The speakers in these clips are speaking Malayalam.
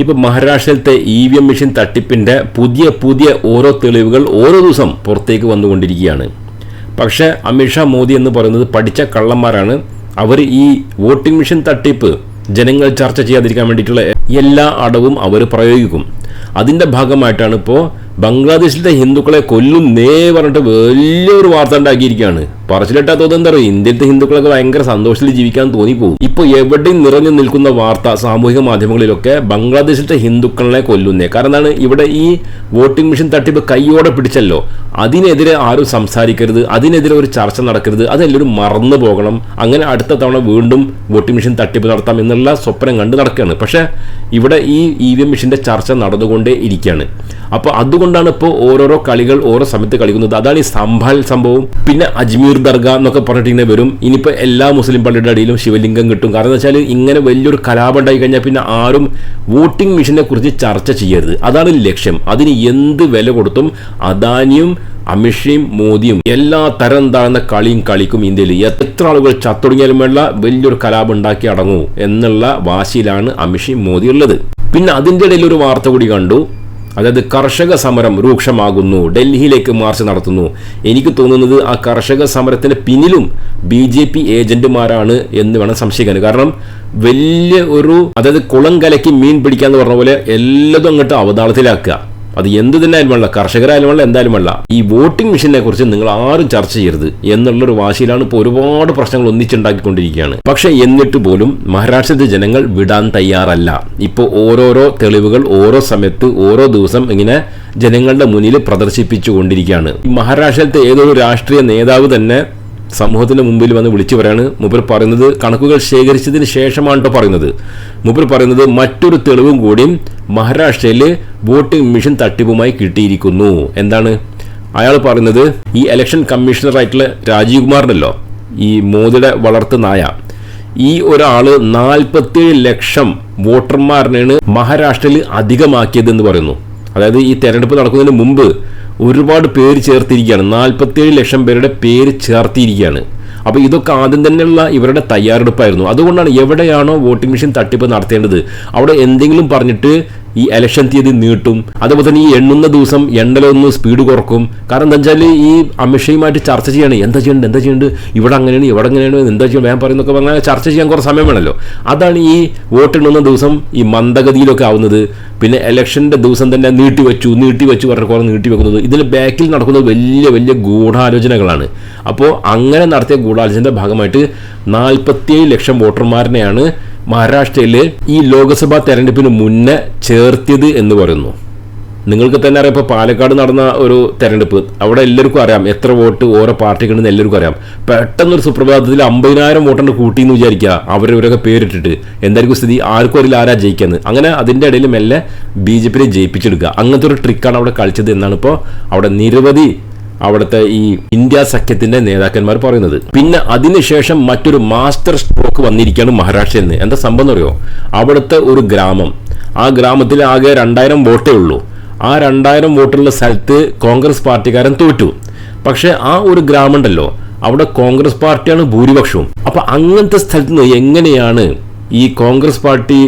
ഇപ്പൊ മഹാരാഷ്ട്രയിലത്തെ ഇ വി എം മെഷീൻ തട്ടിപ്പിന്റെ പുതിയ പുതിയ ഓരോ തെളിവുകൾ ഓരോ ദിവസം പുറത്തേക്ക് വന്നുകൊണ്ടിരിക്കുകയാണ്. പക്ഷേ അമിത്ഷാ മോദി എന്ന് പറയുന്നത് പഠിച്ച കള്ളന്മാരാണ്. അവർ ഈ വോട്ടിംഗ് മെഷീൻ തട്ടിപ്പ് ജനങ്ങൾ ചർച്ച ചെയ്യാതിരിക്കാൻ വേണ്ടിയിട്ടുള്ള എല്ലാ അടവും അവർ പ്രയോഗിക്കും. അതിന്റെ ഭാഗമായിട്ടാണ് ഇപ്പോൾ ബംഗ്ലാദേശിലെ ഹിന്ദുക്കളെ കൊല്ലുന്നേ പറഞ്ഞിട്ട് വലിയൊരു വാർത്ത ഉണ്ടാക്കിയിരിക്കുകയാണ്. പറച്ചിലിട്ടാ എന്താ പറയുക ഇന്ത്യയിലത്തെ ഹിന്ദുക്കളൊക്കെ ഭയങ്കര സന്തോഷത്തിൽ ജീവിക്കാൻ തോന്നിപ്പോകും ഇപ്പോൾ എവിടെയും നിറഞ്ഞു നിൽക്കുന്ന വാർത്ത സാമൂഹിക മാധ്യമങ്ങളിലൊക്കെ ബംഗ്ലാദേശിലത്തെ ഹിന്ദുക്കളെ കൊല്ലുന്നേ. കാരണം എന്താണ്? ഇവിടെ ഈ വോട്ടിംഗ് മെഷീൻ തട്ടിപ്പ് കൈയോടെ പിടിച്ചല്ലോ. അതിനെതിരെ ആരും സംസാരിക്കരുത്. അതിനെതിരെ ഒരു ചർച്ച നടക്കരുത്. അതെല്ലാവരും മറന്നു പോകണം. അങ്ങനെ അടുത്ത തവണ വീണ്ടും വോട്ടിംഗ് മെഷീൻ തട്ടിപ്പ് നടത്താം എന്നുള്ള സ്വപ്നം കണ്ട് നടക്കുകയാണ്. പക്ഷേ ഇവിടെ ഈ ഇ വി എം മെഷീന്റെ ചർച്ച നടന്നുകൊണ്ടേ ഇരിക്കുകയാണ്. അപ്പോൾ അതുകൊണ്ടാണ് ഇപ്പോൾ ഓരോരോ കളികൾ ഓരോ സമയത്ത് കളിക്കുന്നത്. അതാണ് ഈ സംഭാൽ സംഭവം. പിന്നെ അജ്മീർ ദർഗ എന്നൊക്കെ പറഞ്ഞിട്ട് ഇങ്ങനെ വരും. ഇനിയിപ്പോൾ എല്ലാ മുസ്ലിം പള്ളിയുടെ അടിയിലും ശിവലിംഗം കിട്ടും. കാരണം എന്ന് വെച്ചാൽ ഇങ്ങനെ വലിയൊരു കലാപം ഉണ്ടായി കഴിഞ്ഞാൽ പിന്നെ ആരും വോട്ടിംഗ് മെഷീനെ കുറിച്ച് ചർച്ച ചെയ്യരുത്. അതാണ് ലക്ഷ്യം. അതിന് എന്ത് വില കൊടുത്തും അദാനിയും അമിഷയും മോദിയും എല്ലാ തരം താഴ്ന്ന കളിയും കളിക്കും ഇന്ത്യയിൽ. എത്ര ആളുകൾ ചത്തൊടുങ്ങിയാലും വേണ്ട വലിയൊരു കലാപം ഉണ്ടാക്കി അടങ്ങൂ എന്നുള്ള വാശിയിലാണ് അമിഷയും മോദി ഉള്ളത്. പിന്നെ അതിന്റെ ഇടയിൽ ഒരു വാർത്ത കൂടി കണ്ടു. അതായത് കർഷക സമരം രൂക്ഷമാകുന്നു ഡൽഹിയിലേക്ക് മാർച്ച് നടത്തുന്നു. എനിക്ക് തോന്നുന്നത് ആ കർഷക സമരത്തിന് പിന്നിലും ബി ജെ പി ഏജന്റുമാരാണ് എന്ന് വേണം സംശയിക്കാൻ. കാരണം വലിയ ഒരു അതായത് കുളം കലക്കി മീൻ പിടിക്കാന്ന് പറഞ്ഞ പോലെ എല്ലാതും അങ്ങോട്ട് അവതാളത്തിലാക്കുക. അത് എന്ത് തന്നെ ആയാലും വേണ്ട കർഷകരായാലും വേണ്ട എന്തായാലും വേണ്ട ഈ വോട്ടിംഗ് മെഷീനെ കുറിച്ച് നിങ്ങൾ ആരും ചർച്ച ചെയ്യരുത് എന്നുള്ളൊരു വാശിയിലാണ് ഇപ്പോൾ ഒരുപാട് പ്രശ്നങ്ങൾ ഒന്നിച്ചുണ്ടാക്കിക്കൊണ്ടിരിക്കുകയാണ്. പക്ഷേ എന്നിട്ട് പോലും മഹാരാഷ്ട്രത്തിലെ ജനങ്ങൾ വിടാൻ തയ്യാറല്ല. ഇപ്പോൾ ഓരോരോ തെളിവുകൾ ഓരോ സമയത്ത് ഓരോ ദിവസം ഇങ്ങനെ ജനങ്ങളുടെ മുന്നിൽ പ്രദർശിപ്പിച്ചുകൊണ്ടിരിക്കുകയാണ്. കൊണ്ടിരിക്കുകയാണ് മഹാരാഷ്ട്രത്തെ ഏതൊരു രാഷ്ട്രീയ നേതാവ് തന്നെ സമൂഹത്തിന് മുമ്പിൽ വന്ന് വിളിച്ചു പറയാണ്. മുബർ പറയുന്നത് കണക്കുകൾ ശേഖരിച്ചതിന് ശേഷമാണ് കേട്ടോ പറയുന്നത്. മുബർ പറയുന്നത് മറ്റൊരു തെളിവും കൂടി മഹാരാഷ്ട്രയിൽ വോട്ടിംഗ് മെഷീൻ തട്ടിപ്പുമായി കിട്ടിയിരിക്കുന്നു. എന്താണ്? അയാൾ പറയുന്നത് ഈ ഇലക്ഷൻ കമ്മീഷണറായിട്ടുള്ള രാജീവ് കുമാറിനല്ലോ ഈ മോദിയുടെ വളർത്തു നായ. ഈ ഒരാൾ നാൽപ്പത്തിയേഴ് ലക്ഷം വോട്ടർമാരിനാണ് മഹാരാഷ്ട്രയിൽ അധികമാക്കിയതെന്ന് പറയുന്നു. അതായത് ഈ തെരഞ്ഞെടുപ്പ് നടക്കുന്നതിന് മുമ്പ് ഒരുപാട് പേര് ചേർത്തിരിക്കുകയാണ്. നാൽപ്പത്തിയേഴ് ലക്ഷം പേരുടെ പേര് ചേർത്തിരിക്കുകയാണ്. അപ്പോൾ ഇതൊക്കെ ആദ്യം തന്നെയുള്ള ഇവരുടെ തയ്യാറെടുപ്പായിരുന്നു. അതുകൊണ്ടാണ് എവിടെയാണോ വോട്ടിംഗ് മെഷീൻ തട്ടിപ്പ് നടത്തേണ്ടത്. അവിടെ എന്തെങ്കിലും പറഞ്ഞിട്ട് ഈ ഇലക്ഷൻ തീയതി നീട്ടും. അതുപോലെ തന്നെ ഈ എണ്ണുന്ന ദിവസം എണ്ണലൊന്ന് സ്പീഡ് കുറക്കും. കാരണം എന്താ വെച്ചാൽ ഈ അമിത്ഷയുമായിട്ട് ചർച്ച ചെയ്യണം. എന്താ ചെയ്യേണ്ടത്? എന്താ ചെയ്യേണ്ടത്? ഇവിടെ അങ്ങനെയാണ് ഇവിടെ അങ്ങനെയാണ് എന്താ ചെയ്യണം വേഗം പറയുന്നൊക്കെ പറഞ്ഞാൽ ചർച്ച ചെയ്യാൻ കുറച്ച് സമയം വേണമല്ലോ. അതാണ് ഈ വോട്ടെണ്ണുന്ന ദിവസം ഈ മന്ദഗതിയിലൊക്കെ ആവുന്നത്. പിന്നെ ഇലക്ഷന്റെ ദിവസം തന്നെ നീട്ടി വെച്ചു നീട്ടി വെച്ചു പറഞ്ഞ കുറേ നീട്ടി വെക്കുന്നത്. ഇതിൽ ബാക്കിൽ നടക്കുന്നത് വലിയ വലിയ ഗൂഢാലോചനകളാണ്. അപ്പോൾ അങ്ങനെ നടത്തിയ ഗൂഢാലോചനയുടെ ഭാഗമായിട്ട് നാൽപ്പത്തിയേഴ് ലക്ഷം വോട്ടർമാരനെയാണ് മഹാരാഷ്ട്രയിൽ ഈ ലോക്സഭാ തെരഞ്ഞെടുപ്പിന് മുന്നേ ചേർത്തിയത് എന്ന് പറയുന്നു. നിങ്ങൾക്ക് തന്നെ അറിയാം ഇപ്പോൾ പാലക്കാട് നടന്ന ഒരു തെരഞ്ഞെടുപ്പ്. അവിടെ എല്ലാവർക്കും അറിയാം എത്ര വോട്ട് ഓരോ പാർട്ടിക്കുണ്ടെന്ന് എല്ലാവർക്കും അറിയാം. പെട്ടെന്നൊരു സുപ്രഭാതത്തിൽ അമ്പതിനായിരം വോട്ടുണ്ട് കൂട്ടി എന്ന് വിചാരിക്കുക അവരവരൊക്കെ പേരിട്ടിട്ട്. എന്തായിരിക്കും സ്ഥിതി? ആർക്കും അറിയില്ല ആരാ ജയിക്കുന്നത് അങ്ങനെ അതിന്റെ ഇടയിൽ മെല്ലെ ബി ജെ പിയെ ജയിപ്പിച്ചെടുക്കുക. അങ്ങനത്തെ ഒരു ട്രിക്കാണ് അവിടെ കളിച്ചത് എന്നാണ് ഇപ്പോൾ അവിടെ നിരവധി അവിടുത്തെ ഈ ഇന്ത്യ സഖ്യത്തിന്റെ നേതാക്കന്മാർ പറയുന്നത്. പിന്നെ അതിനുശേഷം മറ്റൊരു മാസ്റ്റർ സ്ട്രോക്ക് വന്നിരിക്കുകയാണ് മഹാരാഷ്ട്രയിൽ നിന്ന്. എന്താ സംഭവം എന്ന് പറയുമോ അവിടുത്തെ ഒരു ഗ്രാമം. ആ ഗ്രാമത്തിൽ ആകെ രണ്ടായിരം വോട്ടേ ഉള്ളൂ. ആ രണ്ടായിരം വോട്ടുള്ള സ്ഥലത്ത് കോൺഗ്രസ് പാർട്ടിക്കാരൻ തോറ്റു. പക്ഷെ ആ ഒരു ഗ്രാമം ഉണ്ടല്ലോ അവിടെ കോൺഗ്രസ് പാർട്ടിയാണ് ഭൂരിപക്ഷവും. അപ്പൊ അങ്ങനത്തെ സ്ഥലത്ത് നിന്ന് എങ്ങനെയാണ് ഈ കോൺഗ്രസ് പാർട്ടി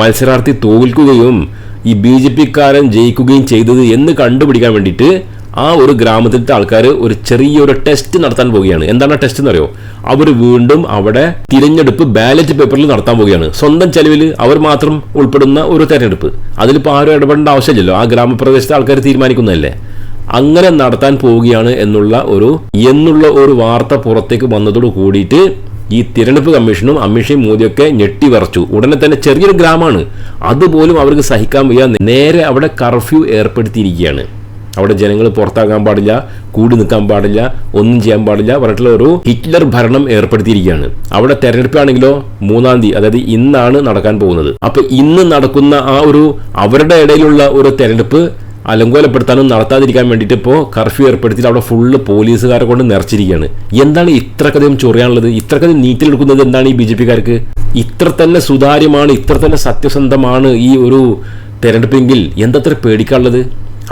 മത്സരാർത്ഥി തോൽക്കുകയും ഈ ബി ജെ പിക്കാരൻ ജയിക്കുകയും ചെയ്തത് എന്ന് കണ്ടുപിടിക്കാൻ വേണ്ടിയിട്ട് ആ ഒരു ഗ്രാമത്തിലത്തെ ആൾക്കാർ ഒരു ചെറിയൊരു ടെസ്റ്റ് നടത്താൻ പോവുകയാണ്. എന്താണ് ടെസ്റ്റ് എന്ന് അറിയോ അവർ വീണ്ടും അവിടെ തിരഞ്ഞെടുപ്പ് ബാലറ്റ് പേപ്പറിൽ നടത്താൻ പോവുകയാണ്. സ്വന്തം ചെലവിൽ അവർ മാത്രം ഉൾപ്പെടുന്ന ഒരു തെരഞ്ഞെടുപ്പ്. അതിലിപ്പോൾ ആരും ഇടപെടേണ്ട ആവശ്യമില്ലല്ലോ. ആ ഗ്രാമപ്രദേശത്തെ ആൾക്കാർ തീരുമാനിക്കുന്നതല്ലേ? അങ്ങനെ നടത്താൻ പോവുകയാണ് എന്നുള്ള ഒരു എന്നുള്ള ഒരു വാർത്ത പുറത്തേക്ക് വന്നതോട് കൂടിയിട്ട് ഈ തിരഞ്ഞെടുപ്പ് കമ്മീഷനും അമിത്ഷയും മോദിയൊക്കെ ഞെട്ടി വരച്ചു ഉടനെ തന്നെ ചെറിയൊരു ഗ്രാമമാണ്. അതുപോലും അവർക്ക് സഹിക്കാൻ വയ്യ. നേരെ അവിടെ കർഫ്യൂ ഏർപ്പെടുത്തിയിരിക്കുകയാണ്. അവിടെ ജനങ്ങൾ പുറത്താകാൻ പാടില്ല കൂടി നിൽക്കാൻ പാടില്ല ഒന്നും ചെയ്യാൻ പാടില്ല പറഞ്ഞിട്ടുള്ള ഒരു ഹിറ്റ്ലർ ഭരണം ഏർപ്പെടുത്തിയിരിക്കുകയാണ്. അവിടെ തെരഞ്ഞെടുപ്പാണെങ്കിലോ മൂന്നാം തീയതി അതായത് ഇന്നാണ് നടക്കാൻ പോകുന്നത്. അപ്പൊ ഇന്ന് നടക്കുന്ന ആ ഒരു അവരുടെ ഇടയിലുള്ള ഒരു തെരഞ്ഞെടുപ്പ് അലങ്കോലപ്പെടുത്താനും നടത്താതിരിക്കാൻ വേണ്ടിയിട്ട് ഇപ്പോൾ കർഫ്യൂ ഏർപ്പെടുത്തി അവിടെ ഫുള്ള് പോലീസുകാരെ കൊണ്ട് നിറച്ചിരിക്കുകയാണ്. എന്താണ് ഇത്രക്കധികം ചൊറിയാനുള്ളത്? ഇത്രക്കധികം നീറ്റിലെടുക്കുന്നത് എന്താണ് ഈ ബി ജെ പിക്കാർക്ക്? ഇത്ര തന്നെ സുതാര്യമാണ് ഇത്ര തന്നെ സത്യസന്ധമാണ് ഈ ഒരു തെരഞ്ഞെടുപ്പെങ്കിൽ എന്തത്ര പേടിക്കാനുള്ളത്?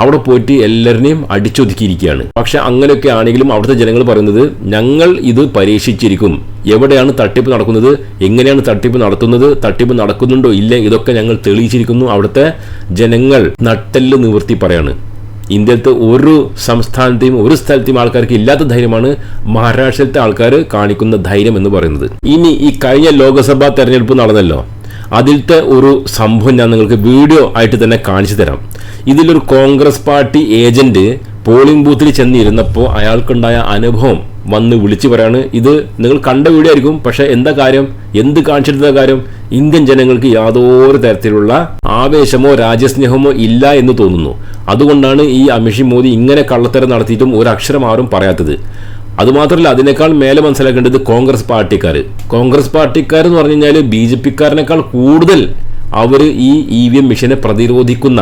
അവിടെ പോയിട്ട് എല്ലാവരെയും അടിച്ചൊതുക്കിയിരിക്കുകയാണ്. പക്ഷെ അങ്ങനെയൊക്കെ ആണെങ്കിലും അവിടുത്തെ ജനങ്ങൾ പറയുന്നത് ഞങ്ങൾ ഇത് പരീക്ഷിച്ചിരിക്കും. എവിടെയാണ് തട്ടിപ്പ് നടക്കുന്നത്? എങ്ങനെയാണ് തട്ടിപ്പ് നടത്തുന്നത്? തട്ടിപ്പ് നടക്കുന്നുണ്ടോ? ഇല്ല? ഇതൊക്കെ ഞങ്ങൾ തെളിയിച്ചിരിക്കുന്നു. അവിടുത്തെ ജനങ്ങൾ നട്ടെല്ല് നിവർത്തി പറയാണ്. ഇന്ത്യയിലത്തെ ഒരു സംസ്ഥാനത്തെയും ഒരു സ്ഥലത്തെയും ആൾക്കാർക്ക് ഇല്ലാത്ത ധൈര്യമാണ് മഹാരാഷ്ട്രത്തെ ആൾക്കാർ കാണിക്കുന്ന ധൈര്യം എന്ന് പറയുന്നത്. ഇനി ഈ കഴിഞ്ഞ ലോക്സഭാ തെരഞ്ഞെടുപ്പ് നടന്നല്ലോ. അതിലത്തെ ഒരു സംഭവം ഞാൻ നിങ്ങൾക്ക് വീഡിയോ ആയിട്ട് തന്നെ കാണിച്ചു തരാം. ഇതിലൊരു കോൺഗ്രസ് പാർട്ടി ഏജന്റ് പോളിംഗ് ബൂത്തിൽ ചെന്നിരുന്നപ്പോൾ അയാൾക്കുണ്ടായ അനുഭവം വന്ന് വിളിച്ചു പറയാണ് ഇത് നിങ്ങൾ കണ്ട വീഡിയോ ആയിരിക്കും പക്ഷേ എന്താ കാര്യം? എന്ത് കാണിച്ചെടുത്ത കാര്യം? ഇന്ത്യൻ ജനങ്ങൾക്ക് യാതൊരു തരത്തിലുള്ള ആവേശമോ രാജ്യസ്നേഹമോ ഇല്ല എന്ന് തോന്നുന്നു. അതുകൊണ്ടാണ് ഈ അമിഷി മോദി ഇങ്ങനെ കള്ളത്തരം നടത്തിയിട്ടും ഒരു അക്ഷരം ആരും പറയാത്തത്. അതുമാത്രമല്ല അതിനേക്കാൾ മേലെ മനസ്സിലാക്കേണ്ടത് കോൺഗ്രസ് പാർട്ടിക്കാർ കോൺഗ്രസ് പാർട്ടിക്കാർ എന്ന് പറഞ്ഞു കഴിഞ്ഞാൽ ബി ജെ പിക്കാരനേക്കാൾ കൂടുതൽ അവർ ഈ ഇ വി എം മിഷനെ പ്രതിരോധിക്കുന്ന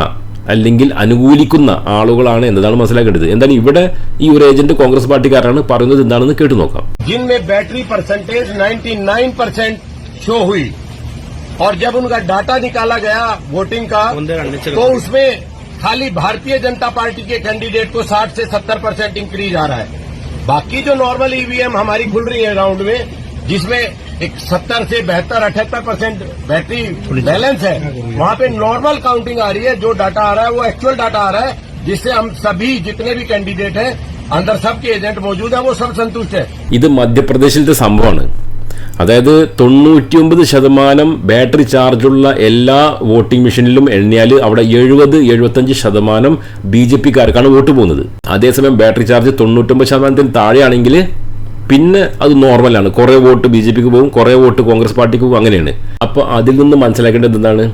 അല്ലെങ്കിൽ അനുകൂലിക്കുന്ന ആളുകളാണ് എന്നതാണ് മനസ്സിലാക്കേണ്ടത് എന്താണ് ഇവിടെ ഈ ഒരു ഏജന്റ് കോൺഗ്രസ് പാർട്ടിക്കാരാണ് പറയുന്നത് എന്താണെന്ന് കേട്ടു നോക്കാം जिनमें बैटरी परसेंटेज 99 परसेंट शो हुई और जब उनका डाटा निकाला गया वोटिंग का तो उसमें खाली भारतीय जनता पार्टी के कैंडिडेट को 60 से 70 परसेंट इंक्रीज आ रहा है बाकी जो नॉर्मल ईवीएम हमारी खुल रही है राउंड में जिसमें एक 70 से बहत्तर अठहत्तर परसेंट बैटरी बैलेंस है वहां पे नॉर्मल काउंटिंग आ रही है जो डाटा आ रहा है वो एक्चुअल डाटा आ रहा है जिससे हम सभी जितने भी कैंडिडेट हैं अंदर सबके एजेंट मौजूद है वो सब संतुष्ट है ഇത് മധ്യപ്രദേശിലത്തെ സംഭവമാണ് അതായത് തൊണ്ണൂറ്റിയൊമ്പത് ശതമാനം ബാറ്ററി ചാർജുള്ള എല്ലാ വോട്ടിംഗ് മെഷീനിലും എണ്ണിയാൽ അവിടെ എഴുപത് എഴുപത്തഞ്ച് ശതമാനം ബി ജെ പിക്കാർക്കാണ് വോട്ട് പോകുന്നത്. അതേസമയം ബാറ്ററി ചാർജ് തൊണ്ണൂറ്റൊമ്പത് ശതമാനത്തിന് താഴെയാണെങ്കിൽ പിന്നെ അത് നോർമലാണ്. കുറേ വോട്ട് ബി ജെ പിക്ക് പോകും കുറേ വോട്ട് കോൺഗ്രസ് പാർട്ടിക്ക് പോകും അങ്ങനെയാണ്. അപ്പോൾ അതിൽ നിന്ന് മനസ്സിലാക്കേണ്ടത് എന്താണ്?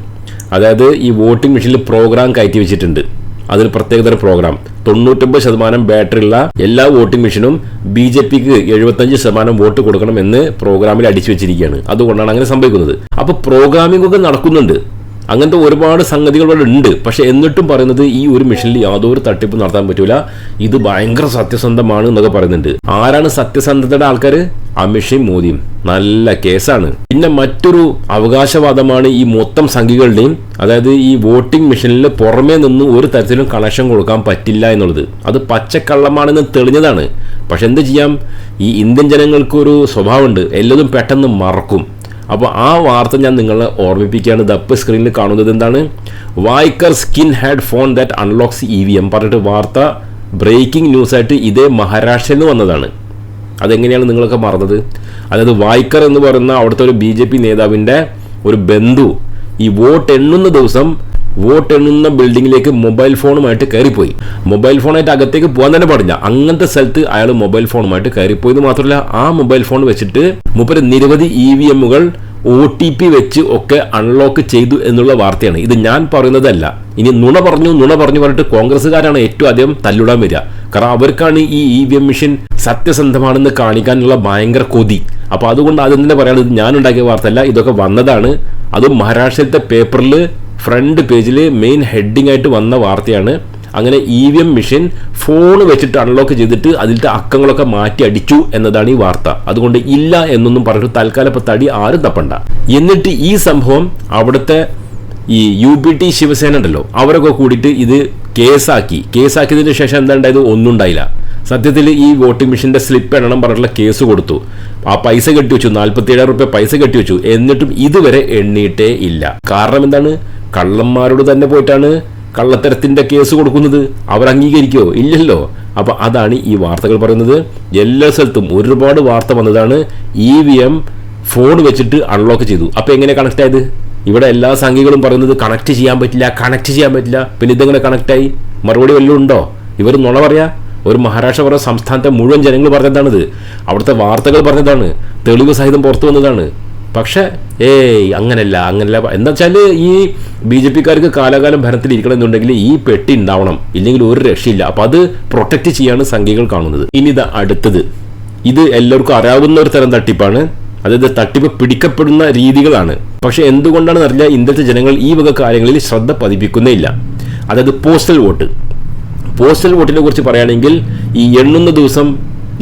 അതായത് ഈ വോട്ടിംഗ് മെഷീനിൽ പ്രോഗ്രാം കയറ്റി വെച്ചിട്ടുണ്ട്. അതിൽ പ്രത്യേകതരം പ്രോഗ്രാം തൊണ്ണൂറ്റൊമ്പത് ശതമാനം ബാറ്ററി ഉള്ള എല്ലാ വോട്ടിംഗ് മെഷീനും ബി ജെ പിക്ക് എഴുപത്തഞ്ച് ശതമാനം വോട്ട് കൊടുക്കണം എന്ന് പ്രോഗ്രാമിൽ അടിച്ചു വെച്ചിരിക്കുകയാണ്. അതുകൊണ്ടാണ് അങ്ങനെ സംഭവിക്കുന്നത്. അപ്പൊ പ്രോഗ്രാമിംഗ് ഒക്കെ നടക്കുന്നുണ്ട്. അങ്ങനത്തെ ഒരുപാട് സംഗതികൾ ഇവിടെ ഉണ്ട്. പക്ഷെ എന്നിട്ടും പറയുന്നത് ഈ ഒരു മെഷീനിൽ യാതൊരു തട്ടിപ്പ് നടത്താൻ പറ്റൂല. ഇത് ഭയങ്കര സത്യസന്ധമാണ് എന്നൊക്കെ പറയുന്നുണ്ട്. ആരാണ് സത്യസന്ധതയുടെ ആൾക്കാർ അമിഷയും മോദിയും. നല്ല കേസാണ്. പിന്നെ മറ്റൊരു അവകാശവാദമാണ് ഈ മൊത്തം സംഖ്യകളുടെയും അതായത് ഈ വോട്ടിംഗ് മെഷീനിൽ പുറമേ നിന്ന് ഒരു തരത്തിലും കണക്ഷൻ കൊടുക്കാൻ പറ്റില്ല എന്നുള്ളത്. അത് പച്ചക്കള്ളമാണെന്ന് തെളിഞ്ഞതാണ്. പക്ഷെ എന്ത് ചെയ്യാം? ഈ ഇന്ത്യൻ ജനങ്ങൾക്കൊരു സ്വഭാവമുണ്ട്. എല്ലതും പെട്ടെന്ന് മറക്കും. അപ്പോൾ ആ വാർത്ത ഞാൻ നിങ്ങളെ ഓർമ്മിപ്പിക്കുകയാണ്. ദപ്പ് സ്ക്രീനിൽ കാണുന്നത് എന്താണ്? വായ്ക്കർ skin had phone that unlocks E V M പറഞ്ഞിട്ട് വാർത്ത ബ്രേക്കിംഗ് ന്യൂസായിട്ട് ഇതേ മഹാരാഷ്ട്രയിൽ നിന്ന് വന്നതാണ്. അതെങ്ങനെയാണ് നിങ്ങളൊക്കെ മറന്നത്? അതായത് വായ്ക്കർ എന്ന് പറയുന്ന അവിടുത്തെ ഒരു ബി ജെ പി നേതാവിന്റെ ഒരു ബന്ധു ഈ വോട്ട് എണ്ണുന്ന ദിവസം വോട്ട് എണ്ണുന്ന ബിൽഡിങ്ങിലേക്ക് മൊബൈൽ ഫോണുമായിട്ട് കയറിപ്പോയി. മൊബൈൽ ഫോണായിട്ട് അകത്തേക്ക് പോകാൻ തന്നെ പാടില്ല. അങ്ങനത്തെ സ്ഥലത്ത് അയാൾ മൊബൈൽ ഫോണുമായിട്ട് കയറിപ്പോയെന്ന് മാത്രമല്ല ആ മൊബൈൽ ഫോൺ വെച്ചിട്ട് മുപ്പര് നിരവധി ഇ വി എമ്മുകൾ ഒ ടി പി വെച്ച് ഒക്കെ അൺലോക്ക് ചെയ്തു എന്നുള്ള വാർത്തയാണ്. ഇത് ഞാൻ പറയുന്നതല്ല. ഇനി നുണ പറഞ്ഞു നുണ പറഞ്ഞു പറഞ്ഞിട്ട് കോൺഗ്രസ്സുകാരാണ് ഏറ്റവും അധികം തല്ലിടാൻ വരിക. കാരണം അവർക്കാണ് ഈ ഇ വി എം മെഷീൻ സത്യസന്ധമാണെന്ന് കാണിക്കാനുള്ള ഭയങ്കര കൊതി. അപ്പോൾ അതുകൊണ്ട് ആദ്യം തന്നെ പറയാനുള്ളത് ഞാൻ ഉണ്ടാക്കിയ വാർത്തയല്ല ഇതൊക്കെ വന്നതാണ്. അതും മഹാരാഷ്ട്രത്തെ പേപ്പറിൽ ഫ്രണ്ട് പേജിൽ മെയിൻ ഹെഡിങ് ആയിട്ട് വന്ന വാർത്തയാണ്. അങ്ങനെ E V M machine phone വെച്ചിട്ട് അൺലോക്ക് ചെയ്തിട്ട് അതിലത്തെ അക്കങ്ങളൊക്കെ മാറ്റി അടിച്ചു എന്നതാണ് ഈ വാർത്ത. അതുകൊണ്ട് ഇല്ല എന്നൊന്നും പറഞ്ഞിട്ട് തൽക്കാലം തടി ആരും തപ്പണ്ട. എന്നിട്ട് ഈ സംഭവം അവിടുത്തെ ഈ യു പി ടി ശിവസേന ഉണ്ടല്ലോ അവരൊക്കെ കൂടിയിട്ട് ഇത് കേസാക്കി. കേസാക്കിയതിന് ശേഷം എന്താ ഉണ്ടായത്? ഒന്നും ഉണ്ടായില്ല. സത്യത്തിൽ ഈ വോട്ടിംഗ് മെഷീന്റെ സ്ലിപ്പ് എണ്ണം പറഞ്ഞിട്ടുള്ള കേസ് കൊടുത്തു. ആ പൈസ കെട്ടി വെച്ചു നാൽപ്പത്തി ഏഴായിരം റുപ്യ പൈസ കെട്ടി വെച്ചു. എന്നിട്ടും ഇതുവരെ എണ്ണിയിട്ടേ ഇല്ല. കാരണം എന്താണ്? കള്ളന്മാരോട് തന്നെ പോയിട്ടാണ് കള്ളത്തരത്തിന്റെ കേസ് കൊടുക്കുന്നത്. അവർ അംഗീകരിക്കുമോ ഇല്ലല്ലോ. അപ്പോൾ അതാണ് ഈ വാർത്തകൾ പറയുന്നത്. എല്ലാ സ്ഥലത്തും ഒരുപാട് വാർത്ത വന്നതാണ്. ഇ വി എം ഫോൺ വെച്ചിട്ട് അൺലോക്ക് ചെയ്തു. അപ്പോൾ എങ്ങനെ കണക്ട് ആയത്? ഇവിടെ എല്ലാ സംഖ്യകളും പറയുന്നത് കണക്ട് ചെയ്യാൻ പറ്റില്ല കണക്ട് ചെയ്യാൻ പറ്റില്ല. പിന്നെ ഇതെങ്ങനെ കണക്റ്റായി മറുപടി വല്ലതും ഉണ്ടോ? ഇവർ നുണ പറയാ? ഒരു മഹാരാഷ്ട്ര പറഞ്ഞ സംസ്ഥാനത്തെ മുഴുവൻ ജനങ്ങൾ പറഞ്ഞതാണിത്. അവിടുത്തെ വാർത്തകൾ പറഞ്ഞതാണ്. തെളിവ് സഹിതം പുറത്തു വന്നതാണ്. പക്ഷേ ഏയ് അങ്ങനല്ല അങ്ങനല്ല. എന്താ വെച്ചാൽ ഈ ബി ജെ പിക്കാർക്ക് കാലാകാലം ഭരണത്തിൽ ഇരിക്കണമെന്നുണ്ടെങ്കിൽ ഈ പെട്ടി ഉണ്ടാവണം. ഇല്ലെങ്കിൽ ഒരു രക്ഷയില്ല. അപ്പം അത് പ്രൊട്ടക്റ്റ് ചെയ്യാണ് സംഖ്യകൾ കാണുന്നത്. ഇനി ഇത് അടുത്തത്. ഇത് എല്ലാവർക്കും അറിയാവുന്ന ഒരു തരം തട്ടിപ്പാണ്. അതായത് തട്ടിപ്പ് പിടിക്കപ്പെടുന്ന രീതികളാണ്. പക്ഷെ എന്തുകൊണ്ടാണെന്ന് അറിയില്ല ഇന്ത്യത്തെ ജനങ്ങൾ ഈ വക കാര്യങ്ങളിൽ ശ്രദ്ധ പതിപ്പിക്കുന്നേ ഇല്ല അതായത് പോസ്റ്റൽ വോട്ട്. പോസ്റ്റൽ വോട്ടിനെ കുറിച്ച് പറയുകയാണെങ്കിൽ ഈ എണ്ണുന്ന ദിവസം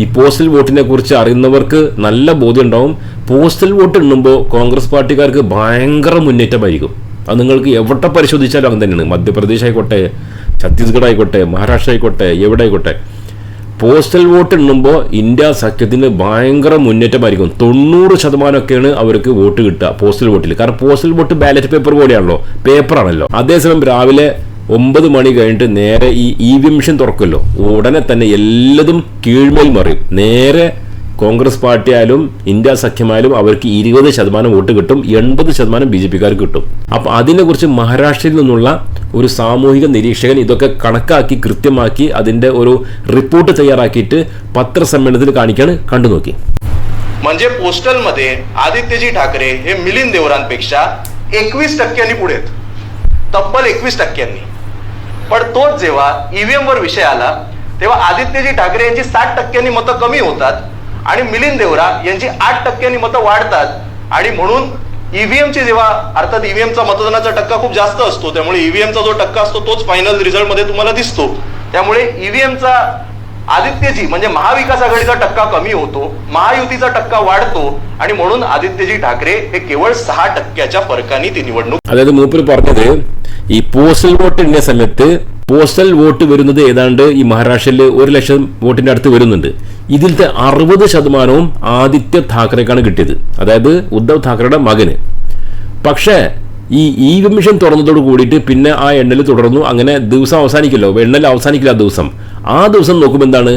ഈ പോസ്റ്റൽ വോട്ടിനെ കുറിച്ച് അറിയുന്നവർക്ക് നല്ല ബോധ്യം ഉണ്ടാവും. പോസ്റ്റൽ വോട്ട് എണ്ണുമ്പോൾ കോൺഗ്രസ് പാർട്ടിക്കാർക്ക് ഭയങ്കര മുന്നേറ്റമായിരിക്കും. അത് നിങ്ങൾക്ക് എവിടെ പരിശോധിച്ചാലും അങ്ങനെ തന്നെയാണ്. മധ്യപ്രദേശ് ആയിക്കോട്ടെ ഛത്തീസ്ഗഡ് ആയിക്കോട്ടെ മഹാരാഷ്ട്ര ആയിക്കോട്ടെ എവിടെ ആയിക്കോട്ടെ. പോസ്റ്റൽ വോട്ട് എണ്ണുമ്പോൾ ഇന്ത്യ സഖ്യത്തിന് ഭയങ്കര മുന്നേറ്റമായിരിക്കും തൊണ്ണൂറ് ശതമാനമൊക്കെയാണ് അവർക്ക് വോട്ട് കിട്ടുക പോസ്റ്റൽ വോട്ടിൽ. കാരണം പോസ്റ്റൽ വോട്ട് ബാലറ്റ് പേപ്പർ പോലെയാണല്ലോ പേപ്പറാണല്ലോ. അതേസമയം രാവിലെ ഒമ്പത് മണി കഴിഞ്ഞിട്ട് നേരെ ഈ ഇ വി മെഷീൻ തുറക്കുമല്ലോ. ഉടനെ തന്നെ എല്ലതും കീഴ്മേൽ മറിയും. നേരെ കോൺഗ്രസ് പാർട്ടി ആയാലും ഇന്ത്യ സഖ്യമായാലും അവർക്ക് ഇരുപത് ശതമാനം വോട്ട് കിട്ടും എൺപത് ശതമാനം ബി ജെ പിക്കാർക്ക് കിട്ടും അപ്പൊ അതിനെക്കുറിച്ച് മഹാരാഷ്ട്രയിൽ നിന്നുള്ള ഒരു സാമൂഹിക നിരീക്ഷകൻ ഇതൊക്കെ കണക്കാക്കി കൃത്യമാക്കി അതിന്റെ ഒരു റിപ്പോർട്ട് തയ്യാറാക്കിയിട്ട് പത്രസമ്മേളനത്തിൽ കാണിക്കാണ് കണ്ടു നോക്കി म्हणजे पोस्टलमध्ये आदित्यजी ठाकरे हे मिलिंद देवरांपेक्षा एकवीस टक्क्यांनी पुढे आहेत तब्बल एकवीस टक्क्यांनी पण तोच जेव्हा ईव्हीएम वर विषय आला तेव्हा आदित्यजी ठाकरे यांची साठ टक्क्यांनी मतं कमी होतात आणि मिलिंद देवरा यांची आठ टक्क्यांनी मतं वाढतात. आणि म्हणून ईव्हीएमची जेव्हा अर्थात ईव्हीएमचा मतदानाचा टक्का खूप जास्त असतो त्यामुळे ईव्हीएमचा जो टक्का असतो तोच फायनल रिझल्टमध्ये तुम्हाला दिसतो. त्यामुळे ईव्हीएमचा आदित्यजी म्हणजे महाविकास आघाडीचा टक्का कमी होतो महायुतीचा टक्का वाढतो आणि म्हणून आदित्यजी ठाकरे हे केवळ सहा टक्क्याच्या फरकाने ती निवडणूक അതായത് മൂപ്പര് പറഞ്ഞത് ഈ പോസ്റ്റൽ വോട്ട് എണ്ണിയ സമയത്ത് പോസ്റ്റൽ വോട്ട് വരുന്നത് ഏതാണ്ട് ഈ മഹാരാഷ്ട്രയിൽ ഒരു ലക്ഷം വോട്ടിന്റെ അടുത്ത് വരുന്നുണ്ട് ഇതിലത്തെ അറുപത് ശതമാനവും ആദിത്യ താക്കറേക്കാണ് കിട്ടിയത് അതായത് ഉദ്ധവ് താക്കറയുടെ മകന് പക്ഷേ ഈ ഇ വി മിഷൻ തുറന്നതോട് കൂടിയിട്ട് പിന്നെ ആ എണ്ണൽ തുടർന്നു അങ്ങനെ ദിവസം അവസാനിക്കല്ലോ എണ്ണൽ അവസാനിക്കില്ല ആ ദിവസം ആ ദിവസം നോക്കുമ്പോൾ എന്താണ്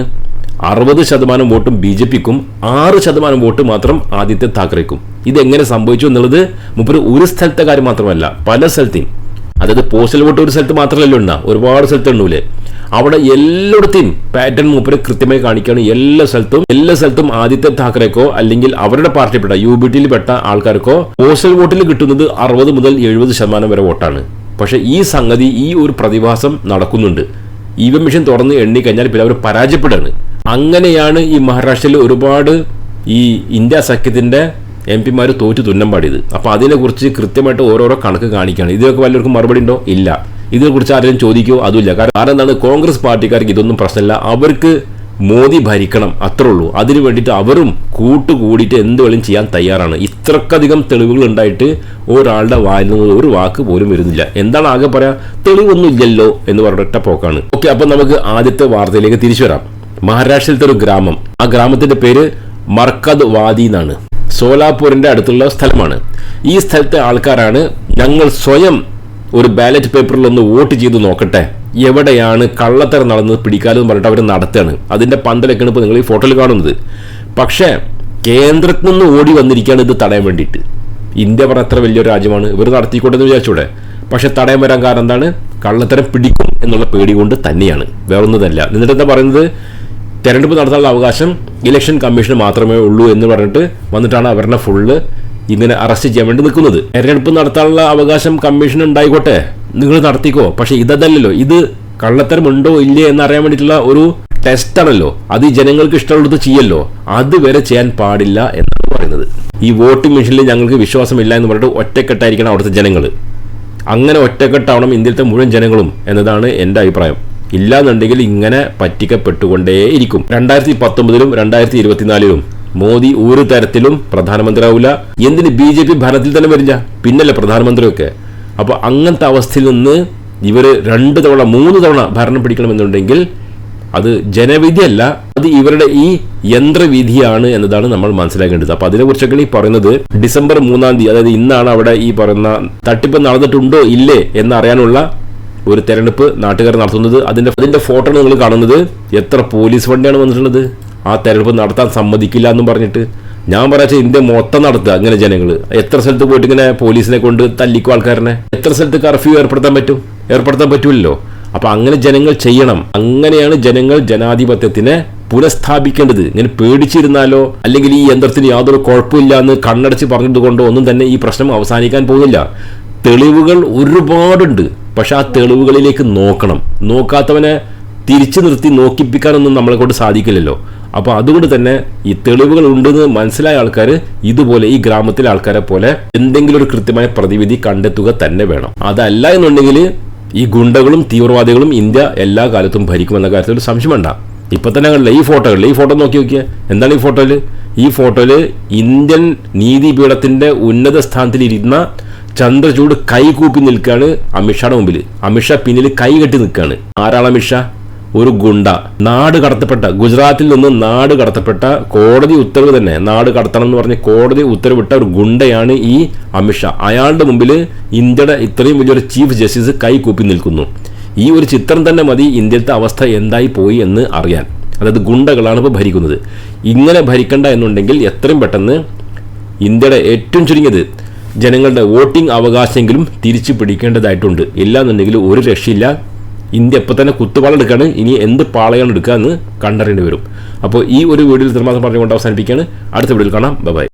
അറുപത് ശതമാനം വോട്ടും ബി ജെ പിക്കും ആറ് ശതമാനം വോട്ട് മാത്രം ആദിത്യ താക്കറേക്കും. ഇതെങ്ങനെ സംഭവിച്ചു എന്നുള്ളത് മുപ്പര് ഒരു സ്ഥലത്തെ കാര്യം മാത്രമല്ല പല സ്ഥലത്തെയും. അതായത് പോസ്റ്റൽ വോട്ട് ഒരു സ്ഥലത്ത് മാത്രമല്ലല്ലോ ഉണ്ടാ ഒരുപാട് സ്ഥലത്ത് ഉണ്ടൂലേ അവിടെ എല്ലായിടത്തെയും പാറ്റേൺ മൂപ്പര് കൃത്യമായി കാണിക്കുകയാണ്. എല്ലാ സ്ഥലത്തും എല്ലാ സ്ഥലത്തും ആദിത്യ താക്കറേക്കോ അല്ലെങ്കിൽ അവരുടെ പാർട്ടിപ്പെട്ട യു ബി ടിയിൽ പെട്ട ആൾക്കാർക്കോ പോസ്റ്റൽ വോട്ടിൽ കിട്ടുന്നത് അറുപത് മുതൽ എഴുപത് ശതമാനം വരെ വോട്ടാണ്. പക്ഷേ ഈ സംഗതി ഈ ഒരു പ്രതിഭാസം നടക്കുന്നുണ്ട്. ഇ വി മെഷീൻ തുറന്ന് എണ്ണിക്കഴിഞ്ഞാൽ പിന്നെ അവർ പരാജയപ്പെടുകയാണ്. അങ്ങനെയാണ് ഈ മഹാരാഷ്ട്രയിൽ ഒരുപാട് ഈ ഇന്ത്യ സഖ്യത്തിന്റെ എം പിമാർ തോറ്റു തുന്നം പാടിയത്. അപ്പോൾ അതിനെക്കുറിച്ച് കൃത്യമായിട്ട് ഓരോരോ കണക്ക് കാണിക്കുകയാണ്. ഇതിനൊക്കെ വല്ലവർക്കും മറുപടി ഉണ്ടോ? ഇല്ല. ഇതിനെക്കുറിച്ച് ആരെങ്കിലും ചോദിക്കുമോ അതുമില്ല. കാരണം എന്താണ്? കോൺഗ്രസ് പാർട്ടിക്കാർക്ക് ഇതൊന്നും പ്രശ്നമില്ല. അവർക്ക് മോദി ഭരിക്കണം അത്രേ ഉള്ളൂ അതിനു വേണ്ടിയിട്ട് അവരും കൂട്ടുകൂടിയിട്ട് എന്ത് വേണം ചെയ്യാൻ തയ്യാറാണ്. ഇത്രക്കധികം തെളിവുകൾ ഉണ്ടായിട്ട് ഒരാളുടെ വായിൽ നിന്ന് ഒരു വാക്ക് പോലും വരുന്നില്ല. എന്താണ് ആകെ പറയാ? തെളിവൊന്നും ഇല്ലല്ലോ എന്ന് പറഞ്ഞൊറ്റ പോക്കാണ്. ഓക്കെ അപ്പൊ നമുക്ക് ആദ്യത്തെ വാർത്തയിലേക്ക് തിരിച്ചു വരാം. മഹാരാഷ്ട്രയിലത്തെ ഒരു ഗ്രാമം. ആ ഗ്രാമത്തിന്റെ പേര് മർക്കദ് വാദി എന്നാണ്. സോലാപൂരിന്റെ അടുത്തുള്ള സ്ഥലമാണ്. ഈ സ്ഥലത്തെ ആൾക്കാരാണ് ഞങ്ങൾ സ്വയം ഒരു ബാലറ്റ് പേപ്പറിൽ ഒന്ന് വോട്ട് ചെയ്ത് നോക്കട്ടെ എവിടെയാണ് കള്ളത്തരം നടന്നത് പിടിക്കാലെന്ന് പറഞ്ഞിട്ട് അവർ നടത്തുകയാണ് അതിന്റെ പന്തലൊക്കെയാണ് ഇപ്പോൾ നിങ്ങൾ ഈ ഫോട്ടോയിൽ കാണുന്നത്. പക്ഷേ കേന്ദ്രത്തിൽ നിന്ന് ഓടി വന്നിരിക്കുകയാണ് ഇത് തടയാൻ വേണ്ടിയിട്ട്. ഇന്ത്യ പറഞ്ഞ അത്ര വലിയൊരു രാജ്യമാണ്. ഇവർ നടത്തിക്കോട്ടെ എന്ന് വിചാരിച്ചൂടെ. പക്ഷേ തടയാൻ വരാൻ കാരണം എന്താണ്? കള്ളത്തരം പിടിക്കും എന്നുള്ള പേടി കൊണ്ട് തന്നെയാണ്. വേറൊന്നുമല്ല. എന്നിട്ട് എന്താ പറയുന്നത്? തെരഞ്ഞെടുപ്പ് നടത്താനുള്ള അവകാശം ഇലക്ഷൻ കമ്മീഷന് മാത്രമേ ഉള്ളൂ എന്ന് പറഞ്ഞിട്ട് വന്നിട്ടാണ് അവരുടെ ഫുള്ള് ഇങ്ങനെ അറസ്റ്റ് ചെയ്യാൻ വേണ്ടി നിൽക്കുന്നത്. തെരഞ്ഞെടുപ്പ് നടത്താനുള്ള അവകാശം കമ്മീഷൻ ഉണ്ടായിക്കോട്ടെ. നിങ്ങൾ നടത്തിക്കോ. പക്ഷെ ഇതല്ലല്ലോ. ഇത് കള്ളത്തരമുണ്ടോ ഇല്ലേ എന്നറിയാൻ വേണ്ടിയിട്ടുള്ള ഒരു ടെസ്റ്റ് ആണല്ലോ അത് ഈ ജനങ്ങൾക്ക് ഇഷ്ടമുള്ളത് ചെയ്യല്ലോ. അതുവരെ ചെയ്യാൻ പാടില്ല എന്നാണ് പറയുന്നത്. ഈ വോട്ടിംഗ് മെഷീനിൽ ഞങ്ങൾക്ക് വിശ്വാസമില്ല എന്ന് പറഞ്ഞിട്ട് ഒറ്റക്കെട്ടായിരിക്കണം അവിടുത്തെ ജനങ്ങൾ. അങ്ങനെ ഒറ്റക്കെട്ടാവണം ഇന്ത്യയിലത്തെ മുഴുവൻ ജനങ്ങളും എന്നതാണ് എന്റെ അഭിപ്രായം. ഇല്ലാന്നുണ്ടെങ്കിൽ ഇങ്ങനെ പറ്റിക്കപ്പെട്ടുകൊണ്ടേയിരിക്കും. രണ്ടായിരത്തി പത്തൊമ്പതിലും രണ്ടായിരത്തി ഇരുപത്തിനാലിലും മോദി ഒരു തരത്തിലും പ്രധാനമന്ത്രിയാവില്ല എന്തിന് ബി ജെ പി ഭരണത്തിൽ തന്നെ വരില്ല? പിന്നല്ലേ പ്രധാനമന്ത്രിയൊക്കെ. അപ്പോൾ അങ്ങനത്തെ അവസ്ഥയിൽ നിന്ന് ഇവർ രണ്ട് തവണ മൂന്ന് തവണ ഭരണം പിടിക്കണമെന്നുണ്ടെങ്കിൽ അത് ജനവിധിയല്ല അത് ഇവരുടെ ഈ യന്ത്രവിധിയാണ് എന്നതാണ് നമ്മൾ മനസ്സിലാക്കേണ്ടത്. അപ്പോൾ അതിനെക്കുറിച്ചൊക്കെ ഈ പറയുന്നത് ഡിസംബർ മൂന്നാം തീയതി അതായത് ഇന്നാണ് അവിടെ ഈ പറയുന്ന തട്ടിപ്പ് നടന്നിട്ടുണ്ടോ ഇല്ലേ എന്നറിയാനുള്ള ഒരു തെരഞ്ഞെടുപ്പ് നാട്ടുകാർ നടത്തുന്നത്. അതിന്റെ അതിന്റെ ഫോട്ടോ നിങ്ങൾ കാണുന്നത്. എത്ര പോലീസ് വണ്ടിയാണ് വന്നിട്ടുള്ളത്? ആ തെരഞ്ഞെടുപ്പ് നടത്താൻ സമ്മതിക്കില്ല എന്നും പറഞ്ഞിട്ട്. ഞാൻ പറയാ ഇന്ത്യ മൊത്തം നടത്തുക അങ്ങനെ ജനങ്ങൾ എത്ര സ്ഥലത്ത് പോയിട്ട് ഇങ്ങനെ പോലീസിനെ കൊണ്ട് തല്ലിക്കും ആൾക്കാരനെ? എത്ര സ്ഥലത്ത് കർഫ്യൂ ഏർപ്പെടുത്താൻ പറ്റും? ഏർപ്പെടുത്താൻ പറ്റില്ലല്ലോ അപ്പൊ അങ്ങനെ ജനങ്ങൾ ചെയ്യണം. അങ്ങനെയാണ് ജനങ്ങൾ ജനാധിപത്യത്തിനെ പുനഃസ്ഥാപിക്കേണ്ടത്. ഇങ്ങനെ പേടിച്ചിരുന്നാലോ അല്ലെങ്കിൽ ഈ യന്ത്രത്തിന് യാതൊരു കുഴപ്പമില്ല എന്ന് കണ്ണടച്ച് പറഞ്ഞത് കൊണ്ടോ ഒന്നും തന്നെ ഈ പ്രശ്നം അവസാനിക്കാൻ പോകുന്നില്ല. തെളിവുകൾ ഒരുപാടുണ്ട്. പക്ഷെ ആ തെളിവുകളിലേക്ക് നോക്കണം. നോക്കാത്തവനെ തിരിച്ചു നിർത്തി നോക്കിപ്പിക്കാനൊന്നും നമ്മളെ കൊണ്ട് സാധിക്കില്ലല്ലോ. അപ്പോൾ അതുകൊണ്ട് തന്നെ ഈ തെളിവുകൾ ഉണ്ടെന്ന് മനസ്സിലായ ആൾക്കാർ ഇതുപോലെ ഈ ഗ്രാമത്തിലെ ആൾക്കാരെ പോലെ എന്തെങ്കിലും ഒരു കൃത്യമായ പ്രതിവിധി കണ്ടെത്തുക തന്നെ വേണം. അതല്ല എന്നുണ്ടെങ്കിൽ ഈ ഗുണ്ടകളും തീവ്രവാദികളും ഇന്ത്യ എല്ലാ കാലത്തും ഭരിക്കുമെന്ന കാര്യത്തിൽ സംശയം വേണ്ട. ഇപ്പൊ തന്നെ കണ്ടില്ല ഈ ഫോട്ടോകളിൽ ഈ ഫോട്ടോ നോക്കി നോക്കിയാൽ എന്താണ് ഈ ഫോട്ടോയിൽ? ഈ ഫോട്ടോയിൽ ഇന്ത്യൻ നീതിപീഠത്തിന്റെ ഉന്നത സ്ഥാനത്തിലിരുന്ന ചന്ദ്രചൂട് കൈകൂപ്പി നിൽക്കുകയാണ് അമിത്ഷായുടെ മുമ്പിൽ അമിത്ഷാ പിന്നിൽ കൈ കെട്ടി നിൽക്കുകയാണ്. ആരാണ് അമിത്ഷാ? ഒരു ഗുണ്ട. നാട് കടത്തപ്പെട്ട ഗുജറാത്തിൽ നിന്ന് നാട് കടത്തപ്പെട്ട കോടതി ഉത്തരവ് തന്നെ. നാട് കടത്തണം എന്ന് പറഞ്ഞ് കോടതി ഉത്തരവിട്ട ഒരു ഗുണ്ടയാണ് ഈ അമിത്ഷാ അയാളുടെ മുമ്പിൽ ഇന്ത്യയുടെ ഇത്രയും വലിയൊരു ചീഫ് ജസ്റ്റിസ് കൈകൂപ്പി നിൽക്കുന്നു. ഈ ഒരു ചിത്രം തന്നെ മതി ഇന്ത്യത്തെ അവസ്ഥ എന്തായി പോയി എന്ന് അറിയാൻ. അതായത് ഗുണ്ടകളാണ് ഇപ്പോൾ ഭരിക്കുന്നത്. ഇങ്ങനെ ഭരിക്കണ്ട എന്നുണ്ടെങ്കിൽ എത്രയും പെട്ടെന്ന് ഇന്ത്യയുടെ ഏറ്റവും ചുരുങ്ങിയത് ജനങ്ങളുടെ വോട്ടിംഗ് അവകാശമെങ്കിലും തിരിച്ചു പിടിക്കേണ്ടതായിട്ടുണ്ട്. ഇല്ലാന്നുണ്ടെങ്കിൽ ഒരു രക്ഷയില്ല. ഇന്ത്യ ഇപ്പോൾ തന്നെ കുത്തുപാളം എടുക്കുകയാണ് ഇനി എന്ത് പാളയാണ് എടുക്കുക എന്ന് കണ്ടറിയേണ്ടി വരും. അപ്പോൾ ഈ ഒരു വീഡിയോയിൽ ഇത്രമാത്രം പറഞ്ഞുകൊണ്ട് അവസാനിപ്പിക്കുകയാണ്. അടുത്ത വീഡിയോയിൽ കാണാം. ബൈ